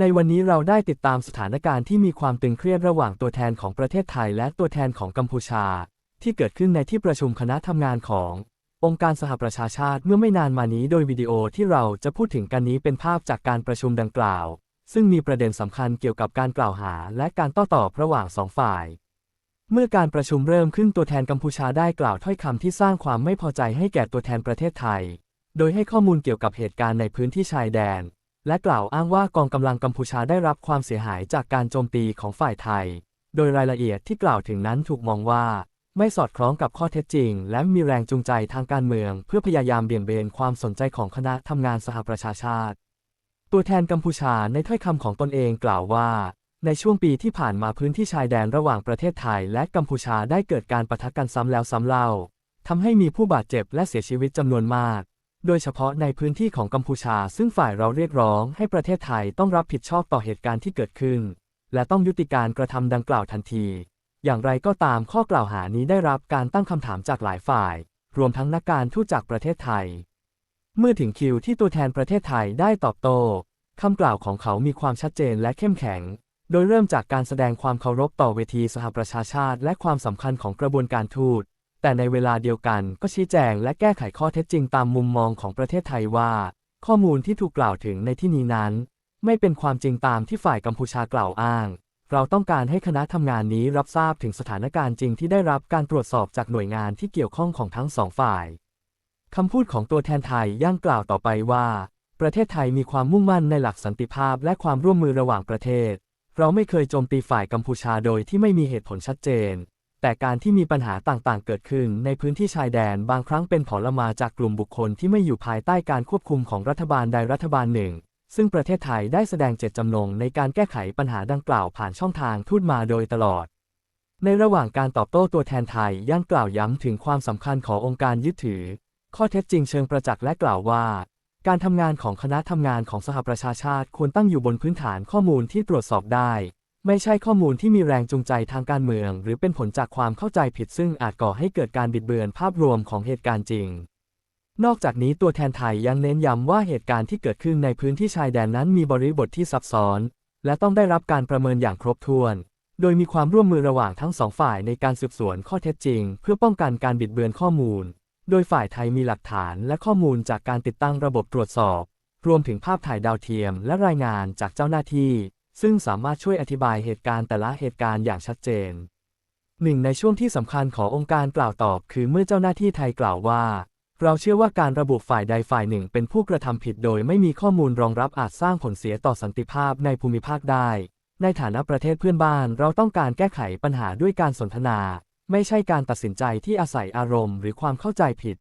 ในวันนี้เราได้ติดตามสถานการณ์ที่มีความตึงเครียดระหว่างตัวแทนของประเทศไทยและตัวแทนของกัมพูชา ที่เกิดขึ้นในที่ประชุมคณะทำงานของ องค์การสหประชาชาติเมื่อไม่นานมานี้โดยวิดีโอที่เราจะพูดถึงกันนี้เป็นภาพจากการประชุมดังกล่าว ซึ่งมีประเด็นสำคัญเกี่ยวกับการกล่าวหาและการโต้ตอบระหว่างสองฝ่าย เมื่อการประชุมเริ่มขึ้นตัวแทนกัมพูชาได้กล่าวถ้อยคำที่สร้างความไม่พอใจให้แก่ตัวแทนประเทศไทย โดยให้ข้อมูลเกี่ยวกับเหตุการณ์ในพื้นที่ชายแดน และกล่าวอ้างว่ากองกำลังกัมพูชาได้รับความเสียหายจากการโจมตีของฝ่ายไทย โดยรายละเอียดที่กล่าวถึงนั้นถูกมองว่า ไม่สอดคล้องกับข้อเท็จจริง และมีแรงจูงใจทางการเมือง เพื่อพยายามเบี่ยงเบนความสนใจของคณะทำงานสหประชาชาติ ตัวแทนกัมพูชาในถ้อยคำของตนเองกล่าวว่า ในช่วงปีที่ผ่านมาพื้นที่ชายแดนระหว่างประเทศไทย และกัมพูชาได้เกิดการปะทะกันซ้ำแล้วซ้ำเล่าทำให้มีผู้บาดเจ็บและเสียชีวิตจำนวนมาก โดยเฉพาะในพื้นที่ของกัมพูชา ซึ่งฝ่ายเราเรียกร้องให้ประเทศไทยต้องรับผิดชอบต่อเหตุการณ์ที่เกิดขึ้น และต้องยุติการกระทำดังกล่าวทันที อย่างไรก็ตามข้อกล่าวหานี้ได้รับการตั้งคำถามจากหลายฝ่าย รวมทั้งนักการทูตจากประเทศไทย เมื่อถึงคิวที่ตัวแทนประเทศไทยได้ตอบโต้คำกล่าวของเขามีความชัดเจนและเข้มแข็ง โดยเริ่มจากการแสดงความเคารพต่อเวทีสหประชาชาติ และความสำคัญของกระบวนการทูต แต่ในเวลาเดียวกันก็ชี้แจงและแก้ไขข้อเท็จจริงตามมุมมองของประเทศไทยว่า ข้อมูลที่ถูกกล่าวถึงในที่นี้นั้น ไม่เป็นความจริงตามที่ฝ่ายกัมพูชากล่าวอ้าง เราต้องการให้คณะทำงานนี้รับทราบถึงสถานการณ์จริงที่ได้รับการตรวจสอบจากหน่วยงานที่เกี่ยวข้องของทั้งสองฝ่ายคำพูดของตัวแทนไทยย่างกล่าวต่อไปว่า ประเทศไทยมีความมุ่งมั่นในหลักสันติภาพและความร่วมมือระหว่างประเทศ เราไม่เคยโจมตีฝ่ายกัมพูชาโดยที่ไม่มีเหตุผลชัดเจน แต่การที่มีปัญหาต่างๆ เกิดขึ้นในพื้นที่ชายแดนบางครั้งเป็นผลมาจากกลุ่มบุคคลที่ไม่อยู่ภายใต้การควบคุมของรัฐบาลใดรัฐบาลหนึ่ง ซึ่งประเทศไทยได้แสดงเจตจำนงในการแก้ไขปัญหาดังกล่าวผ่านช่องทางทูตมาโดยตลอด ในระหว่างการตอบโต้ตัวแทนไทยย่างกล่าวย้ำถึงความสำคัญขององค์การยึดถือ ข้อเท็จจริงเชิงประจักษ์และกล่าวว่าการทำงานของคณะทำงานของสหประชาชาติควรตั้งอยู่บนพื้นฐานข้อมูลที่ตรวจสอบได้ ไม่ใช่ข้อมูลที่มีแรงจูงใจทางการเมือง หรือเป็นผลจากความเข้าใจผิดซึ่งอาจก่อให้เกิดการบิดเบือนภาพรวมของเหตุการณ์จริง นอกจากนี้ตัวแทนไทยยังเน้นย้ำว่าเหตุการณ์ที่เกิดขึ้นในพื้นที่ชายแดนนั้นมีบริบทที่ซับซ้อน และต้องได้รับการประเมินอย่างครบถ้วน โดยมีความร่วมมือระหว่างทั้งสองฝ่ายในการสืบสวนข้อเท็จจริง เพื่อป้องกันการบิดเบือนข้อมูล โดยฝ่ายไทยมีหลักฐานและข้อมูลจากการติดตั้งระบบตรวจสอบ รวมถึงภาพถ่ายดาวเทียม และรายงานจากเจ้าหน้าที่ ซึ่งสามารถช่วยอธิบายเหตุการณ์แต่ละเหตุการณ์อย่างชัดเจน หนึ่งในช่วงที่สำคัญขององค์การกล่าวตอบ คือเมื่อเจ้าหน้าที่ไทยกล่าวว่า เราเชื่อว่าการระบุฝ่ายใดฝ่ายหนึ่งเป็นผู้กระทำผิดโดยไม่มีข้อมูลรองรับอาจสร้างผลเสียต่อสันติภาพในภูมิภาคได้ ในฐานะประเทศเพื่อนบ้าน เราต้องการแก้ไขปัญหาด้วยการสนทนา ไม่ใช่การตัดสินใจที่อาศัยอารมณ์ หรือความเข้าใจผิด